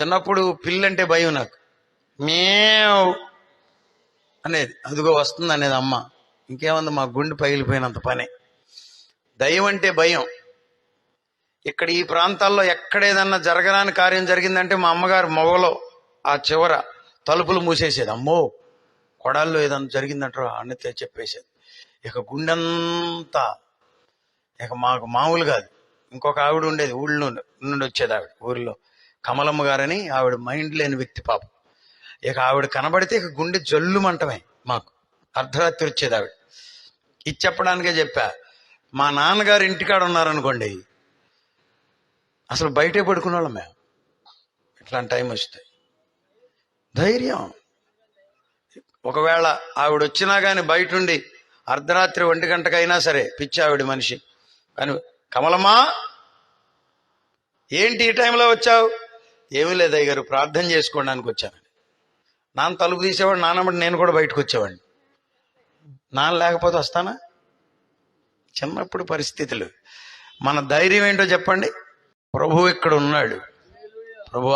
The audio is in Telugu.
చిన్నప్పుడు పిల్లంటే భయం నాకు. మేవ్ అనేది అదిగో వస్తుంది అనేది అమ్మ. ఇంకేముంది మా గుండె పగిలిపోయినంత పని. దయ్యం అంటే భయం. ఇక్కడ ఈ ప్రాంతాల్లో ఎక్కడేదన్నా జరగరాని కార్యం జరిగిందంటే మా అమ్మగారు మొగలో ఆ చివర తలుపులు మూసేసేది. అమ్మో కొడాల్లో ఏదన్నా జరిగిందంటారు అన్నతే చెప్పేసేది. ఇక గుండెంతా ఇక మాకు మామూలు కాదు. ఇంకొక ఆవిడ ఉండేది ఊళ్ళో నుండి వచ్చేది ఆవిడ ఊరిలో. కమలమ్మ గారని ఆవిడ మైండ్ లేని వ్యక్తి పాపం. ఇక ఆవిడ కనబడితే ఇక గుండె జల్లుమంటమే మాకు. అర్ధరాత్రి వచ్చేది ఆవిడ. ఇది చెప్పడానికే చెప్పా. మా నాన్నగారు ఇంటికాడ ఉన్నారనుకోండి అసలు బయటే పడుకునే వాళ్ళం మేము. ఇట్లాంటి టైం వస్తాయి. ధైర్యం. ఒకవేళ ఆవిడ వచ్చినా కానీ బయట ఉండి అర్ధరాత్రి ఒంటి గంటకైనా సరే పిచ్చి ఆవిడ మనిషి. కానీ కమలమ్మా ఏంటి ఈ టైంలో వచ్చావు? ఏమీ లేదు అయ్యగారు ప్రార్థన చేసుకోవడానికి వచ్చాను. నాన్న తలుపు తీసేవాడు నాన్నమ్మటి నేను కూడా బయటకు వచ్చేవాడిని. నాన్న లేకపోతే వస్తానా? చిన్నప్పుడు పరిస్థితులు. మన ధైర్యం ఏంటో చెప్పండి. ప్రభు ఇక్కడ ఉన్నాడు. ప్రభు